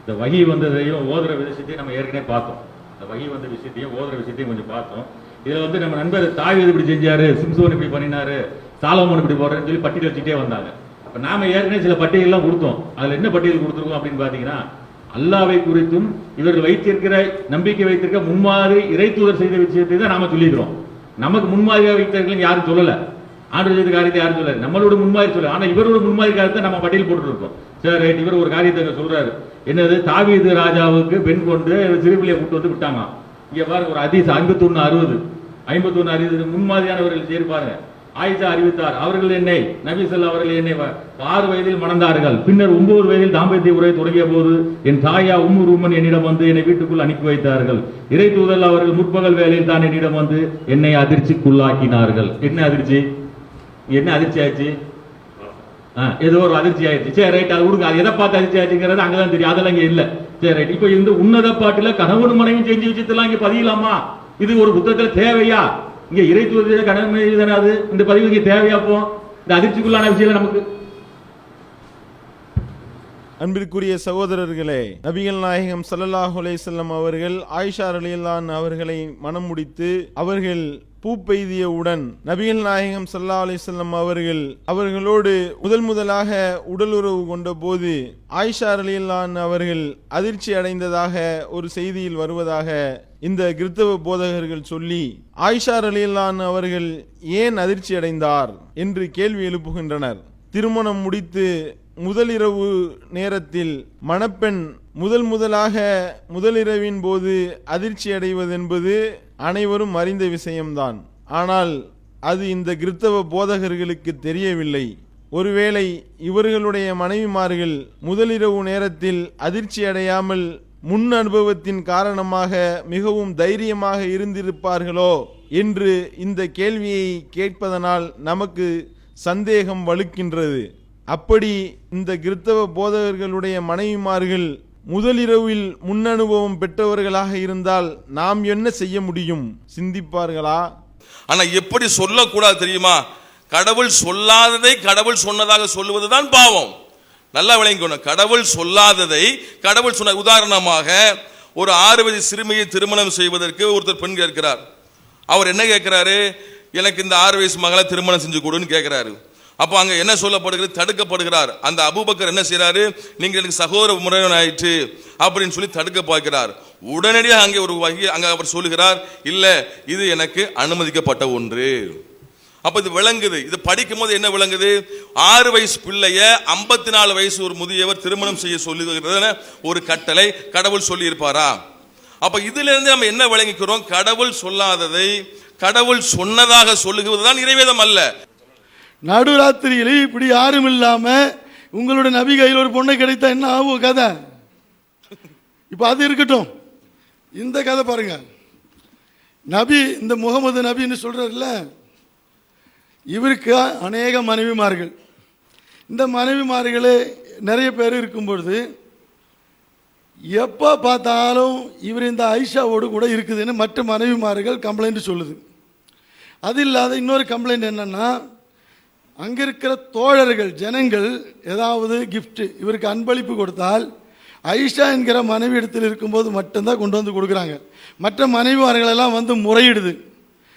இந்த வகி வந்ததையும் ஓதுற விஷயத்தையும் நம்ம ஏற்கனவே பார்த்தோம். இந்த வகி வந்த விஷயத்தையும் ஓதுற விஷயத்தையும் கொஞ்சம் பார்த்தோம். இதுல வந்து நம்ம நண்பர் தாவீது இப்படி செஞ்சாரு சிம்சோன் இப்படி பண்ணினாரு சாலமோன் இப்படி போடுறேன்னு சொல்லி பட்டியல் வச்சுட்டே வந்தாங்க. அப்ப நாம ஏற்கனவே சில பட்டியல்லாம் கொடுத்தோம். அதுல என்ன பட்டியல் கொடுத்துருக்கோம் அப்படின்னு பாத்தீங்கன்னா அல்லாவை குறித்தும் இவர்கள் வைத்திருக்கிற நம்பிக்கை வைத்திருக்க முன்மாதிரி இறைத்தூதர் செய்த விஷயத்தை தான் நாம சொல்லிக்கிறோம் நமக்கு முன்மாதிரியாக வைத்தவர்கள் யாரும் சொல்லல. ஆண்டு செய்த காரியத்தை யாரும் சொல்லல. நம்மளோட முன்மாதிரி சொல்லலை. ஆனா இவரோட முன்மாதிரி காரியத்தை நம்ம பட்டியல் போட்டுருக்கோம் சரி ரைட் இவர் ஒரு காரியத்தை அங்க சொல்றாரு. என்னது? தாவீது ராஜாவுக்கு பெண் கொண்டு சிறுபிள்ளையை கூட்டு வந்து விட்டாங்க இங்க பாருங்க ஒரு அதிச ஐம்பத்தொன்னு அறுபது. ஐம்பத்தொன்னு அறுபது முன்மாதிரியானவர்கள் சேர்ப்பாருங்க ஆயிஷா அறிவித்தார் அவர்கள் என்னை நபி அவர்கள் என்னை வ- ஆறு வயதில் மணந்தார்கள். பின்னர் ஒன்பது வயதில் தாம்பத்திய உரை தொடங்கிய போது என் தாயா உம்மு ரூமன் என்னிடம் வந்து என்னை வீட்டுக்குள் அனுப்பி வைத்தார்கள். இறை தூதல் அவர்கள் முற்பகல் வேலையில் தான் என்னிடம் வந்து என்னை அதிர்ச்சிக்குள்ளாக்கினார்கள். என்ன அதிர்ச்சி? என்ன அதிர்ச்சி ஆச்சு? ஏதோ ஒரு அதிர்ச்சி ஆயிடுச்சு சரி ரைட் அது கொடுங்க. அது எதை பார்த்து அதிர்ச்சி ஆயிடுச்சுங்கிறது அங்கதான் தெரியும். அதெல்லாம் இங்க இல்ல. சரி ரைட் இப்போ இந்த உன்னத பாட்டுல கணவன் மனைவி செஞ்ச விஷயத்தெல்லாம் இங்க பதியலாமா? இது ஒரு புத்தகத்துல தேவையா? இங்க இறை கணவன் மனைவி தானே அது? இந்த பதிவு இங்க தேவையா போ இந்த அதிர்ச்சிக்குள்ளான விஷயம் நமக்கு? அன்பிற்குரிய சகோதரர்களே நபிகள் நாயகம் ஸல்லல்லாஹு செல்லம் அவர்கள் ஆயிஷா ரலியல்லான் அவர்களை மனம் முடித்து அவர்கள் பூப்பெய்தியவுடன் நபிகள் நாயகம் சல்லா அலைஹி அவர்கள் அவர்களோடு முதல் முதலாக உடலுறவு கொண்ட போது ஆயிஷா அலியல்லான் அவர்கள் அதிர்ச்சி அடைந்ததாக ஒரு செய்தியில் வருவதாக இந்த கிறித்தவ போதகர்கள் சொல்லி ஆயிஷா அலியல்லான் அவர்கள் ஏன் அதிர்ச்சி அடைந்தார் என்று கேள்வி எழுப்புகின்றனர். திருமணம் முடித்து முதலிரவு நேரத்தில் மணப்பெண் முதல் முதலாக முதலிரவின் போது அதிர்ச்சி அடைவதென்பது அனைவரும் அறிந்த விஷயம்தான். ஆனால் அது இந்த கிறித்தவ போதகர்களுக்கு தெரியவில்லை. ஒருவேளை இவர்களுடைய மனைவிமார்கள் முதலிரவு நேரத்தில் அதிர்ச்சி அடையாமல் முன் அனுபவத்தின் காரணமாக மிகவும் தைரியமாக இருந்திருப்பார்களோ என்று இந்த கேள்வியை கேட்பதனால் நமக்கு சந்தேகம் வலுக்கின்றது. அப்படி இந்த கிறித்தவ போதகர்களுடைய மனைவிமார்கள் முதலிரவில் முன்னனுபவம் பெற்றவர்களாக இருந்தால் நாம் என்ன செய்ய முடியும்? சிந்திப்பார்களா? ஆனா எப்படி சொல்லக்கூடாது தெரியுமா? கடவுள் சொல்லாததை கடவுள் சொன்னதாக சொல்லுவதுதான் பாவம். நல்லா விளங்கிக்கணும் கடவுள் சொல்லாததை கடவுள் சொன்ன உதாரணமாக ஒரு ஆறு வயது சிறுமியை திருமணம் செய்வதற்கு ஒருத்தர் பெண் கேட்கிறார். அவர் என்ன கேட்கிறாரு? எனக்கு இந்த ஆறு வயசு மகளை திருமணம் செஞ்சு கொடுன்னு கேட்கிறாரு. அப்போ அங்கே என்ன சொல்லப்படுகிறது? தடுக்கப்படுகிறார். அந்த அபூபக்கர் என்ன செய்கிறாரு நீங்கள் எனக்கு சகோதர முறையன் ஆயிற்று அப்படின்னு சொல்லி தடுக்க பார்க்கிறார். உடனடியாக அங்கே ஒரு வகை அங்கே அவர் சொல்லுகிறார் இல்லை இது எனக்கு அனுமதிக்கப்பட்ட ஒன்று. அப்போ இது விளங்குது. இது படிக்கும் போது என்ன விளங்குது? ஆறு வயசு பிள்ளைய ஐம்பத்தி நாலு வயசு ஒரு முதியவர் திருமணம் செய்ய சொல்லுகிறது ஒரு கட்டளை கடவுள் சொல்லியிருப்பாரா? அப்போ இதிலிருந்து நம்ம என்ன விளங்கிக்கிறோம்? கடவுள் சொல்லாததை கடவுள் சொன்னதாக சொல்லுகிறதுதான் நிறைவேதம் அல்ல. நடுராத்திரியில இப்படி யாரும் இல்லாமல் உங்களோட நபி கையில் ஒரு பொண்ணை கிடைத்தா என்ன ஆகும் கதை? இப்போ அது இருக்கட்டும். இந்த கதை பாருங்க. நபி இந்த முகமது நபின்னு சொல்கிறார்ல இவருக்கு அநேக மனைவிமார்கள். இந்த மனைவிமார்களே நிறைய பேர் இருக்கும் பொழுது எப்போ பார்த்தாலும் இவர் இந்த ஐஷாவோடு கூட இருக்குதுன்னு மற்ற மனைவிமார்கள் கம்ப்ளைண்ட் சொல்லுது. அது இல்லாத இன்னொரு கம்ப்ளைண்ட் என்னென்னா அங்கே இருக்கிற தோழர்கள் ஜனங்கள் ஏதாவது கிஃப்ட் இவருக்கு அன்பளிப்பு கொடுத்தால் ஐஷா என்கிற மனைவி இடத்தில் இருக்கும்போது மட்டும்தான் கொண்டு வந்து கொடுக்குறாங்க. மற்ற மனைவிமார்களெல்லாம் வந்து முறையிடுது.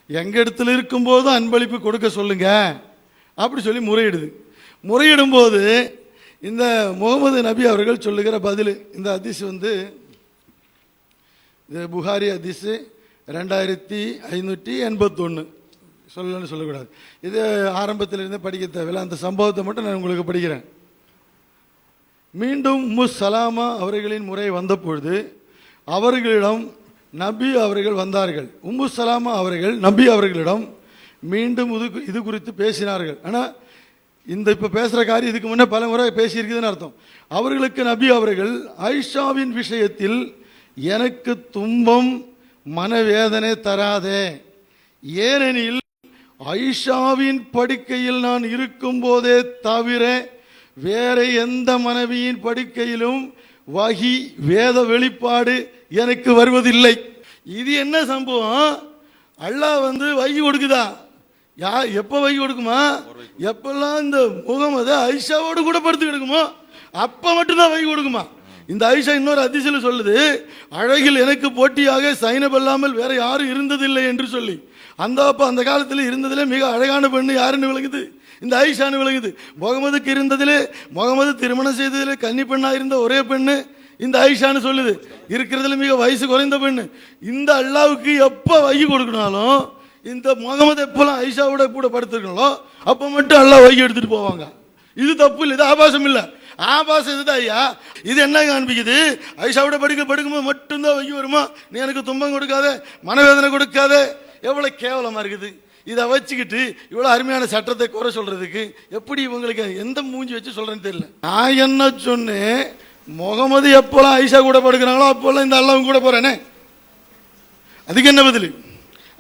எங்கள் இடத்துல இருக்கும்போது அன்பளிப்பு கொடுக்க சொல்லுங்க அப்படி சொல்லி முறையிடுது. முறையிடும்போது இந்த முகமது நபி அவர்கள் சொல்லுகிற பதில் இந்த அதிசு வந்து இது புகாரி அதிசு ரெண்டாயிரத்தி ஐநூற்றி எண்பத்தொன்று சொல்லணும்னு சொல்லக்கூடாது. இது ஆரம்பத்திலிருந்தே படிக்க தேவையில்லை. அந்த சம்பவத்தை மட்டும் நான் உங்களுக்கு படிக்கிறேன். மீண்டும் உம்மு சலாமா அவர்களின் முறை வந்தபொழுது அவர்களிடம் நபி அவர்கள் வந்தார்கள். உம்மு சலாமா அவர்கள் நபி அவர்களிடம் மீண்டும் இது இது குறித்து பேசினார்கள். ஆனால் இந்த இப்போ பேசுகிற காரியம் இதுக்கு முன்னே பல முறை பேசியிருக்குதுன்னு அர்த்தம். அவர்களுக்கு நபி அவர்கள் ஐஷாவின் விஷயத்தில் எனக்கு துன்பம் மனவேதனை தராதே. ஏனெனில் ஐஷாவின் படுக்கையில் நான் இருக்கும்போதே தவிர வேற எந்த மனைவியின் படுக்கையிலும் வகி வேத வெளிப்பாடு எனக்கு வருவதில்லை. இது என்ன சம்பவம்? அல்லாஹ் வந்து வகி கொடுக்குதா? யா எப்போ வகி கொடுக்குமா? எப்பெல்லாம் இந்த முகமது ஐஷாவோடு கூட படுத்து கிடக்குமோ அப்போ மட்டும்தான் வகி கொடுக்குமா? இந்த ஐஷா இன்னொரு அதிசயில் சொல்லுது அழகில் எனக்கு போட்டியாக சைனப் அல்லாமல் வேற யாரும் இருந்ததில்லை என்று சொல்லி. அந்த அப்போ அந்த காலத்தில் இருந்ததிலே மிக அழகான பெண்ணு யாருன்னு விளங்குது? இந்த ஐஷான்னு விளங்குது. முகமதுக்கு இருந்ததிலே முகமது திருமணம் செய்ததிலே கன்னி பெண்ணாக இருந்த ஒரே பெண்ணு இந்த ஐஷான்னு சொல்லுது. இருக்கிறதுல மிக வயசு குறைந்த பெண்ணு. இந்த அல்லாவுக்கு எப்போ வகி கொடுக்கணாலும் இந்த முகமது எப்போல்லாம் ஐஷாவோட கூட படுத்துருக்கங்களோ அப்போ மட்டும் அல்லாஹ் வகி எடுத்துகிட்டு போவாங்க. இது தப்பு இல்லை இது ஆபாசம் இல்லை. ஆபாசம் இதுதான் ஐயா. இது என்ன காண்பிக்குது? ஐஷாவோட படுக்க படுக்கும்போது மட்டும்தான் வகி வருமா? நீ எனக்கு துன்பம் கொடுக்காத மனவேதனை கொடுக்காத எவ்வளோ கேவலமாக இருக்குது? இதை வச்சுக்கிட்டு இவ்வளோ அருமையான சட்டத்தை குறை சொல்கிறதுக்கு எப்படி இவங்களுக்கு எந்த மூஞ்சி வச்சு சொல்கிறேன்னு தெரியல. நான் என்ன சொன்னேன்? முகமது எப்போல்லாம் ஐஷா கூட படுக்கிறாங்களோ அப்போல்லாம் இந்த அல்லாவும் கூட போகிறேனே அதுக்கு என்ன பதில்?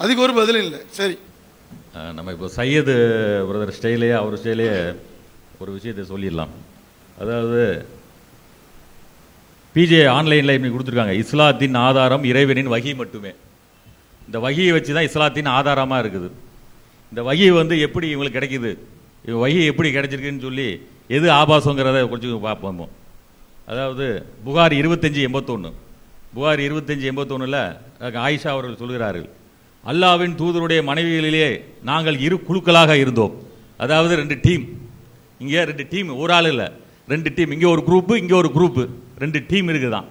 அதுக்கு ஒரு பதில் இல்லை. சரி. நம்ம இப்போ சையது பிரதர் ஸ்டைலே அவர் ஸ்டைலே ஒரு விஷயத்தை சொல்லிடலாம். அதாவது பிஜே ஆன்லைனில் இப்படி கொடுத்துருக்காங்க. இஸ்லாத்தின் ஆதாரம் இறைவனின் வகி மட்டுமே. இந்த வகையை வச்சு தான் இஸ்லாத்தின் ஆதாரமாக இருக்குது. இந்த வகை வந்து எப்படி இவங்களுக்கு கிடைக்குது? இவங்க வகி எப்படி கிடைச்சிருக்குன்னு சொல்லி எது ஆபாசங்கிறத கொஞ்சம் பார்ப்போம் அதாவது புகார் இருபத்தஞ்சி எண்பத்தொன்று புகார் இருபத்தஞ்சி எண்பத்தொன்னில் ஆயிஷா அவர்கள் சொல்கிறார்கள் அல்லாவின் தூதருடைய மனைவிகளிலே நாங்கள் இரு குழுக்களாக இருந்தோம். அதாவது ரெண்டு டீம். இங்கே ரெண்டு டீம் ஒரு ஆள் இல்லை. ரெண்டு டீம் இங்கே ஒரு குரூப்பு இங்கே ஒரு குரூப்பு. ரெண்டு டீம் இருக்குதான்.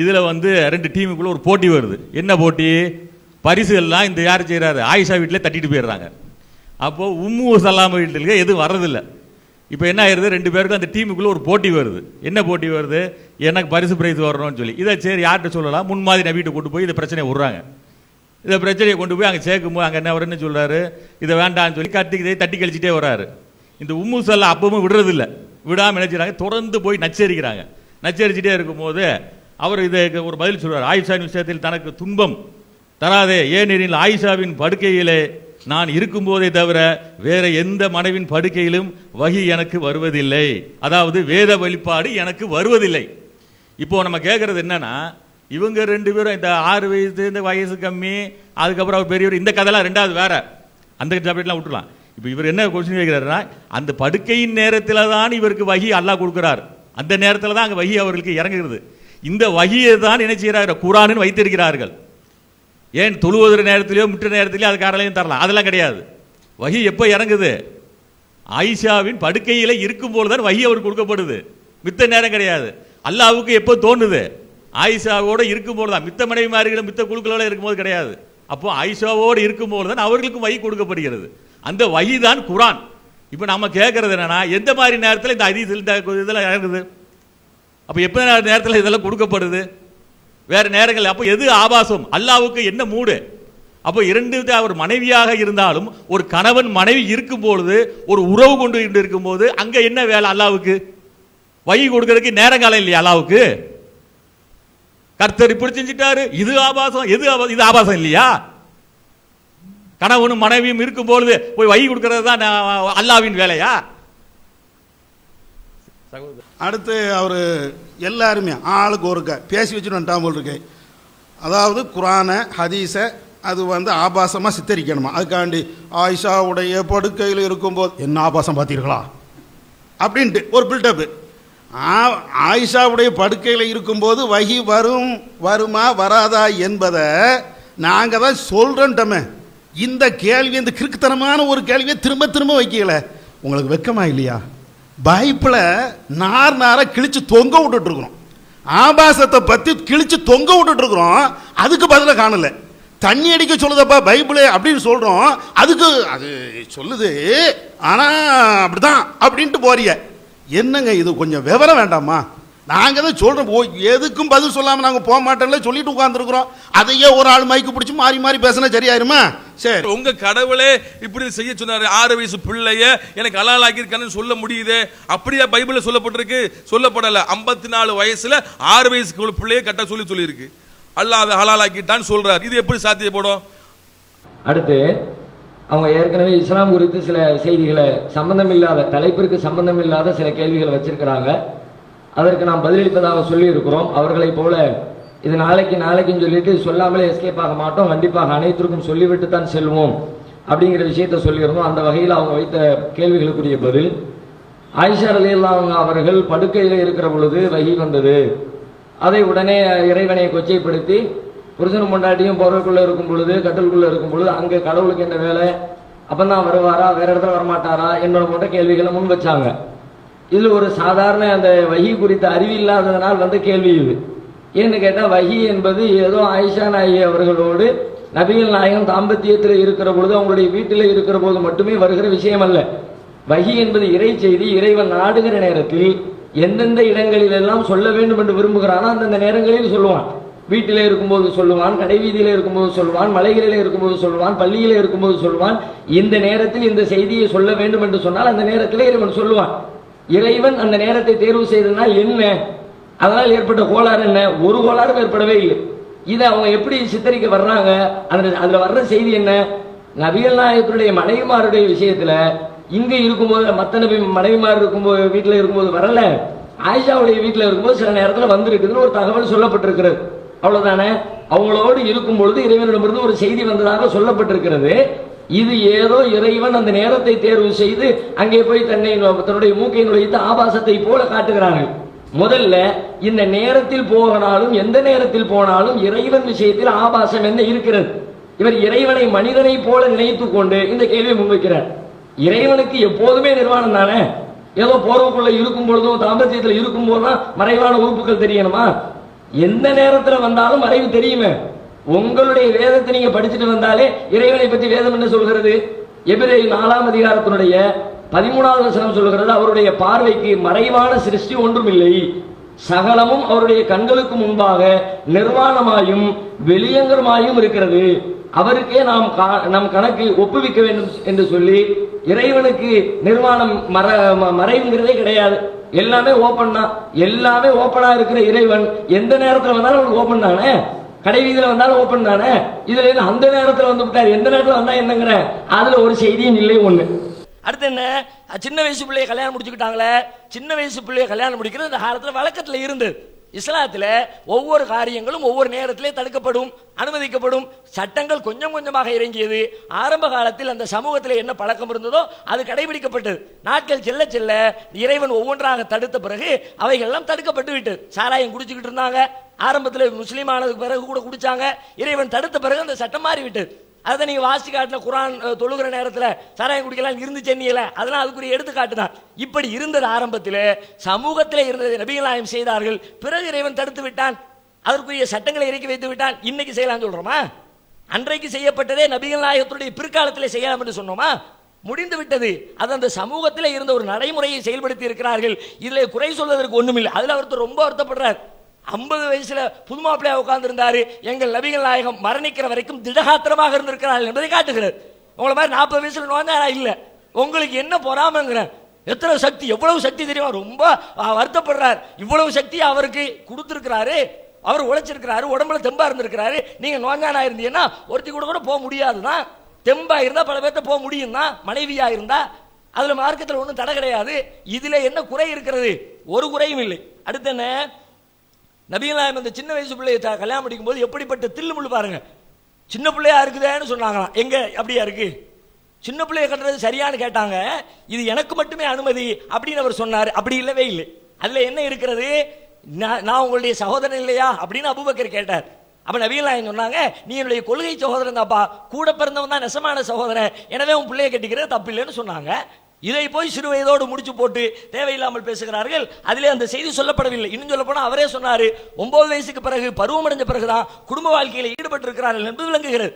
இதில் வந்து ரெண்டு டீமுக்குள்ளே ஒரு போட்டி வருது. என்ன போட்டி? பரிசுகள்லாம் இந்த யார் செய்கிறாரு ஆயிஷா வீட்டிலே தட்டிட்டு போயிடுறாங்க. அப்போது உம்மு சல்லாம வீட்டில் எதுவும் வர்றதில்ல. இப்போ என்ன ஆயிருது? ரெண்டு பேருக்கும் அந்த டீமுக்குள்ளே ஒரு போட்டி வருது. என்ன போட்டி வருது? எனக்கு பரிசு பிரைஸ் வரணும்னு சொல்லி. இதை சரி யார்கிட்ட சொல்லலாம்? முன்மாதிரி நபிகிட்ட கொண்டு போய் இந்த பிரச்சனையை விட்றாங்க. இந்த பிரச்சனையை கொண்டு போய் அங்கே சேர்க்கும்போது அங்கே என்ன வரும்னு சொல்கிறாரு இதை வேண்டாம்னு சொல்லி கட்டி இதை தட்டி கழிச்சிட்டே வராரு இந்த உம்மு சல்லா அப்பவும் விடுறதில்ல. விடாமல் நினைச்சிடறாங்க தொடர்ந்து போய் நச்சரிக்கிறாங்க. நச்சரிச்சுட்டே இருக்கும்போது அவர் இதுக்கு ஒரு பதில் சொல்கிறார் ஆயுஷா விஷயத்தில் தனக்கு துன்பம். தராதே ஏனெனில் ஆயிஷாவின் படுக்கையிலே நான் இருக்கும்போதே தவிர வேற எந்த மனைவின் படுக்கையிலும் வகி எனக்கு வருவதில்லை. அதாவது வேத வழிபாடு எனக்கு வருவதில்லை. இப்போ நம்ம கேட்கறது என்னன்னா இவங்க ரெண்டு பேரும் இந்த ஆறு வயசு இந்த வயசு கம்மி அதுக்கப்புறம் அவர் பெரியவர் இந்த கதைலாம் ரெண்டாவது வேற. அந்த சப்ஜெக்ட்லாம் விட்டுலாம் இப்போ இவர் என்ன கொஸ்டின் கேட்கிறாருன்னா அந்த படுக்கையின் நேரத்தில் தான் இவருக்கு வகி அல்லாஹ் கொடுக்குறார். அந்த நேரத்தில் தான் அங்கே வகி அவர்களுக்கு இறங்குகிறது. இந்த வகியை தான் என்ன செய்கிறார் குரானுன்னு வைத்திருக்கிறார்கள். ஏன் தொழுவதற நேரத்திலேயோ முற்ற நேரத்திலேயோ அது காரலையும் தரலாம். அதெல்லாம் கிடையாது. வகி எப்போ இறங்குது? ஆயிஷாவின் படுக்கையில் இருக்கும்போது தான் வகி அவருக்கு கொடுக்கப்படுது. மித்த நேரம் கிடையாது. அல்லாவுக்கு எப்போ தோணுது? ஆயிஷாவோட இருக்கும்போது தான். மித்த மனைவிமார்களும் மித்த குழுக்களோட இருக்கும்போது கிடையாது. அப்போ ஆயிஷாவோடு இருக்கும்போது தான் அவர்களுக்கும் வகி கொடுக்கப்படுகிறது. அந்த வகி தான் குரான். இப்போ நம்ம கேட்கறது என்னன்னா எந்த மாதிரி நேரத்தில் இந்த அதிசல் இதெல்லாம் இறங்குது? அப்போ எப்போ நேரத்தில் இதெல்லாம் கொடுக்கப்படுது? வேற நேரங்கள் அப்போ எது ஆபாசம்? அல்லாவுக்கு என்ன மூடு? அப்போ இரண்டு அவர் மனைவியாக இருந்தாலும் ஒரு கணவன் மனைவி இருக்கும் பொழுது ஒரு உறவு கொண்டு இருக்கும்போது அங்க என்ன வேலை அல்லாவுக்கு வகி கொடுக்கறதுக்கு நேரங்காலம் இல்லையா அல்லாவுக்கு கர்த்தர் இப்படி செஞ்சிட்டாரு. இது ஆபாசம் எது இது ஆபாசம் இல்லையா? கணவனும் மனைவியும் இருக்கும் பொழுது போய் வகி கொடுக்கறது தான் நான் அல்லாவின் வேலையா? அடுத்து அவர் எல்லாருமே ஆளுக்கு ஒருக்க பேசி வச்சுட்டு வந்துட்டான் போல் இருக்கேன் அதாவது குரானை ஹதீஸை அது வந்து ஆபாசமாக சித்தரிக்கணுமா? அதுக்காண்டி ஆயிஷாவுடைய படுக்கையில் இருக்கும்போது என்ன ஆபாசம் பார்த்தீர்களா? அப்படின்ட்டு ஒரு பில்டப்பு ஆயிஷாவுடைய படுக்கையில் இருக்கும்போது வகி வரும் வருமா வராதா என்பதை நாங்கள் தான் சொல்கிறோன்ட்டோமே இந்த கேள்வி இந்த கிறுக்குத்தனமான ஒரு கேள்வியை திரும்ப திரும்ப வைக்கல. உங்களுக்கு வெக்கமா இல்லையா? பைப்பில் நார் நாராக கிழிச்சு தொங்க விட்டுட்ருக்குறோம் ஆபாசத்தை பற்றி கிழிச்சு தொங்க விட்டுட்ருக்குறோம் அதுக்கு பதிலாக காணலை. தண்ணி அடிக்க சொல்லுதப்பா பைபிள் அப்படின்னு சொல்கிறோம் அதுக்கு அது சொல்லுது. ஆனால் அப்படிதான் அப்படின்ட்டு போறிய. என்னங்க இது? கொஞ்சம் விவரம் வேண்டாமா? நாங்கள் தான் சொல்கிறோம் ஓ எதுக்கும் பதில் சொல்லாமல் நாங்கள் போக மாட்டோம்ல சொல்லிட்டு உட்காந்துருக்குறோம் அதையே ஒரு ஆள் மைக்கு பிடிச்சி மாறி மாறி பேசினா சரியாயிருமா? சரி. உங்க கடவுளே இப்படி செய்ய சொன்னாரு. ஆறு வயசு பிள்ளைய எனக்கு ஹலால் ஆக்கியிருக்கான்னு சொல்ல முடியுதே. அப்படியா பைபிள்ல சொல்லப்பட்டிருக்கு? சொல்லப்படல. ஐம்பத்தி நாலு வயசுல ஆறு வயசுக்கு பிள்ளைய கட்ட சொல்லி சொல்லியிருக்கு. அல்லாஹ் அதை ஹலால் ஆக்கிட்டான்னு சொல்றாரு. இது எப்படி சாத்தியப்படும்? அடுத்து அவங்க ஏற்கனவே இஸ்லாம் குறித்து சில செய்திகளை சம்பந்தமில்லாத தலைப்பிற்கு சம்பந்தமில்லாத சில கேள்விகளை வச்சிருக்கிறாங்க. அதற்கு நாம் பதிலளிப்பதாக சொல்லியிருக்கிறோம். அவர்களை போல இது நாளைக்கு நாளைக்குன்னு சொல்லிட்டு சொல்லாமலே எஸ்கேப் ஆக மாட்டோம். கண்டிப்பாக அனைத்திற்கும் சொல்லிவிட்டு தான் செல்வோம் அப்படிங்கிற விஷயத்த சொல்லியிருந்தோம். அந்த வகையில் அவங்க வைத்த கேள்விகளுக்குரிய பதில் ஆயிஷா அவங்க அவர்கள் படுக்கையில் இருக்கிற பொழுது வகி வந்தது. அதை உடனே இறைவனை கொச்சைப்படுத்தி புருஷனும் பொண்டாட்டியும் பொருளுக்குள்ள இருக்கும் பொழுது கட்டலுக்குள்ளே இருக்கும் பொழுது அங்கே கடவுளுக்கு என்ன வேலை? அப்போ தான் வருவாரா? வேற இடத்துல வரமாட்டாரா? என்னோட போன்ற கேள்விகளை முன் வச்சாங்க. இதில் ஒரு சாதாரண அந்த வகி குறித்த அறிவு இல்லாததனால் வந்த கேள்வி இது. ஏன்னு கேட்டால் வகி என்பது ஏதோ ஆயிஷா நாயகி அவர்களோடு நபிகள் நாயகம் தாம்பத்தியத்தில் இருக்கிற பொழுது அவங்களுடைய வீட்டில் இருக்கிற போது மட்டுமே வருகிற விஷயம் அல்ல. வகி என்பது இறை செய்தி இறைவன் நாடுகிற நேரத்தில் எந்தெந்த இடங்களில் எல்லாம் சொல்ல வேண்டும் என்று விரும்புகிறானோ அந்தந்த நேரங்களில் சொல்லுவான். வீட்டிலே இருக்கும்போது சொல்லுவான் கடைவீதியில இருக்கும்போது சொல்லுவான் மலைகளிலே இருக்கும்போது சொல்லுவான் பள்ளியிலே இருக்கும்போது சொல்லுவான். இந்த நேரத்தில் இந்த செய்தியை சொல்ல வேண்டும் என்று சொன்னால் அந்த நேரத்தில் இறைவன் சொல்லுவான். இறைவன் அந்த நேரத்தை தேர்வு செய்ததுனால் என்ன? அதனால் ஏற்பட்ட கோளாறு என்ன? ஒரு கோளாறும் ஏற்படவே இல்லை. இதை அவங்க எப்படி சித்தரிக்க வர்றாங்க? அந்த அதில் வர்ற செய்தி என்ன? நபிகள் நாயகத்துடைய மனைவிமாருடைய விஷயத்தில் இங்கே இருக்கும்போது மற்ற நபி மனைவிமார் இருக்கும்போது வீட்டில் இருக்கும்போது வரல. ஆயிஷாவுடைய வீட்டில் இருக்கும்போது சில நேரத்தில் வந்திருக்குதுன்னு ஒரு தகவல் சொல்லப்பட்டிருக்கிறது. அவ்வளோதானே அவங்களோடு இருக்கும் பொழுது இறைவனிடமிருந்து ஒரு செய்தி வந்ததாக சொல்லப்பட்டிருக்கிறது. இது ஏதோ இறைவன் அந்த நேரத்தை தேர்வு செய்து அங்கே போய் தன்னை தன்னுடைய மூக்கை நுழைத்து ஆபாசத்தை போல காட்டுகிறார்கள். முதல்ல இந்த நேரத்தில் போனாலும் எந்த நேரத்தில் போனாலும் இறைவன் விஷயத்தில் ஆபாசம் என்ன இருக்கிறது? இவர் இறைவனை மனிதனை போல நினைத்து கொண்டு இந்த கேள்வியை முன்வைக்கிறார். இறைவனுக்கு எப்போதுமே நிர்வாணம் தானே? ஏதோ போர்வக்குள்ள இருக்கும் பொழுதும் தாம்பத்தியத்தில் இருக்கும் போதுதான் மறைவான உறுப்புகள் தெரியணுமா? எந்த நேரத்தில் வந்தாலும் மறைவு தெரியுமே. உங்களுடைய வேதத்தை நீங்க படிச்சுட்டு வந்தாலே இறைவனை பற்றி வேதம் என்ன சொல்கிறது? எபிரே நாலாம் அதிகாரத்தினுடைய பதிமூணாவது வசனம் சொல்கிறது அவருடைய பார்வைக்கு மறைவான சிருஷ்டி ஒன்றும் இல்லை சகலமும் அவருடைய கண்களுக்கு முன்பாக நிர்வாணமாயும் வெளியங்கரமாயும் இருக்கிறது. அவருக்கே நாம் கா- நம் கணக்கு ஒப்புவிக்க வேண்டும் என்று சொல்லி இறைவனுக்கு நிர்வாணம் மற ம- மறைவுங்கிறதே கிடையாது. எல்லாமே ஓப்பன் தான். எல்லாமே ஓப்பனா இருக்கிற இறைவன் எந்த நேரத்தில் வந்தாலும் அவனுக்கு ஓப்பன் தானே? கடை வீதியில் வந்தாலும் ஓப்பன் தானே? இதுல இருந்து அந்த நேரத்தில் வந்து விட்டார். எந்த நேரத்தில் வந்தா என்னங்கிற? அதுல ஒரு செய்தியும் இல்லை ஒண்ணு. அடுத்து என்ன? சின்ன வயசு பிள்ளைய கல்யாணம் முடிச்சுக்கிட்டாங்களே? சின்ன வயசு பிள்ளைய கல்யாணம் முடிக்கிறது இந்த காலத்தில் வழக்கத்தில் இருந்தது. இஸ்லாத்தில் ஒவ்வொரு காரியங்களும் ஒவ்வொரு நேரத்திலே தடுக்கப்படும் அனுமதிக்கப்படும். சட்டங்கள் கொஞ்சம் கொஞ்சமாக இறங்கியது. ஆரம்ப காலத்தில் அந்த சமூகத்தில் என்ன பழக்கம் இருந்ததோ அது கடைபிடிக்கப்பட்டது. நாட்கள் செல்ல செல்ல இறைவன் ஒவ்வொன்றாக தடுத்த பிறகு அவைகள் எல்லாம் தடுக்கப்பட்டு விட்டு சாராயம் குடிச்சுக்கிட்டு இருந்தாங்க. ஆரம்பத்தில் முஸ்லீம் ஆனதுக்கு பிறகு கூட குடிச்சாங்க. இறைவன் தடுத்த பிறகு அந்த சட்டம் மாறிவிட்டு அதை நீங்கள் வாசி காட்டின குரான் தொழுகிற நேரத்தில் சராயம் குடிக்கலாம் இருந்து சென்னியல அதெல்லாம் அதுக்குரிய எடுத்துக்காட்டு தான். இப்படி இருந்தது ஆரம்பத்தில் சமூகத்தில் இருந்தது நபிகளாயம் செய்தார்கள். பிறகு இறைவன் தடுத்து விட்டான். அதற்குரிய சட்டங்களை இறக்கி வைத்து விட்டான். இன்னைக்கு செய்யலாம் சொல்கிறோமா அன்றைக்கு செய்யப்பட்டதே நபிகள் நாயகத்துடைய பிற்காலத்தில் செய்யலாம் என்று சொன்னோமா? முடிந்து விட்டது. அது அந்த சமூகத்தில் இருந்த ஒரு நடைமுறையை செயல்படுத்தி இருக்கிறார்கள். இதில் குறை சொல்வதற்கு ஒன்றுமில்லை அதில் ஒருத்தர் ரொம்ப வருத்தப்படுறார். ஐம்பது வயசுல புது மாப்பிள்ளையா உட்கார்ந்து இருந்தாரு எங்கள் நபிகள் நாயகம் மரணிக்கிற வரைக்கும் திடகாத்திரமாக இருந்திருக்கிறார் என்பதை காட்டுகிறார் உங்களை மாதிரி நாற்பது வயசுல நோந்தாரா இல்ல. உங்களுக்கு என்ன பொறாமங்கிறேன் எத்தனை சக்தி எவ்வளவு சக்தி தெரியுமா? ரொம்ப வருத்தப்படுறார். இவ்வளவு சக்தி அவருக்கு கொடுத்துருக்கிறாரு. அவர் உழைச்சிருக்கிறாரு. உடம்புல தெம்பா இருந்திருக்கிறாரு. நீங்க நோஞ்சானா இருந்தீங்கன்னா ஒருத்தி கூட கூட போக முடியாதுதான் தெம்பா இருந்தா பல பேர்த்த போக முடியும் தான் மனைவியா இருந்தா அதுல மார்க்கத்தில் ஒன்றும் தடை கிடையாது. இதுல என்ன குறை இருக்கிறது? ஒரு குறையும் இல்லை. அடுத்து என்ன? நபிகள் அந்த இந்த சின்ன வயசு பிள்ளையை த- கல்யாணம் முடிக்கும் போது எப்படிப்பட்ட தில்லு முள்ளு பாருங்க. சின்ன பிள்ளையா இருக்குதேன்னு சொன்னாங்களாம். எங்க? அப்படியா இருக்கு? சின்ன பிள்ளைய கட்டுறது சரியானு கேட்டாங்க. இது எனக்கு மட்டுமே அனுமதி அப்படின்னு அவர் சொன்னார். அப்படி இல்லவே இல்லை. அதுல என்ன இருக்கிறது? நான் நான் உங்களுடைய சகோதரன் இல்லையா? அப்படின்னு அபூபக்கர் கேட்டார். அப்ப நவீனாயன் சொன்னாங்க? நீ என்னுடைய கொள்கை சகோதரன் தாப்பா கூட பிறந்தவன் தான் நெசமான சகோதரன். எனவே உன் பிள்ளைய கட்டிக்கிறது தப்பு இல்லைன்னு சொன்னாங்க. இதை போய் சிறு வயதோடு முடிச்சு போட்டு தேவையில்லாமல் பேசுகிறார்கள். அதிலே அந்த செய்தி சொல்லப்படவில்லை. இன்னும் சொல்ல போனால் அவரே சொன்னாரு ஒன்பது வயசுக்கு பிறகு பருவமடைஞ்ச பிறகுதான் குடும்ப வாழ்க்கையில ஈடுபட்டு இருக்கிறார்கள் என்று விளங்குகிறது.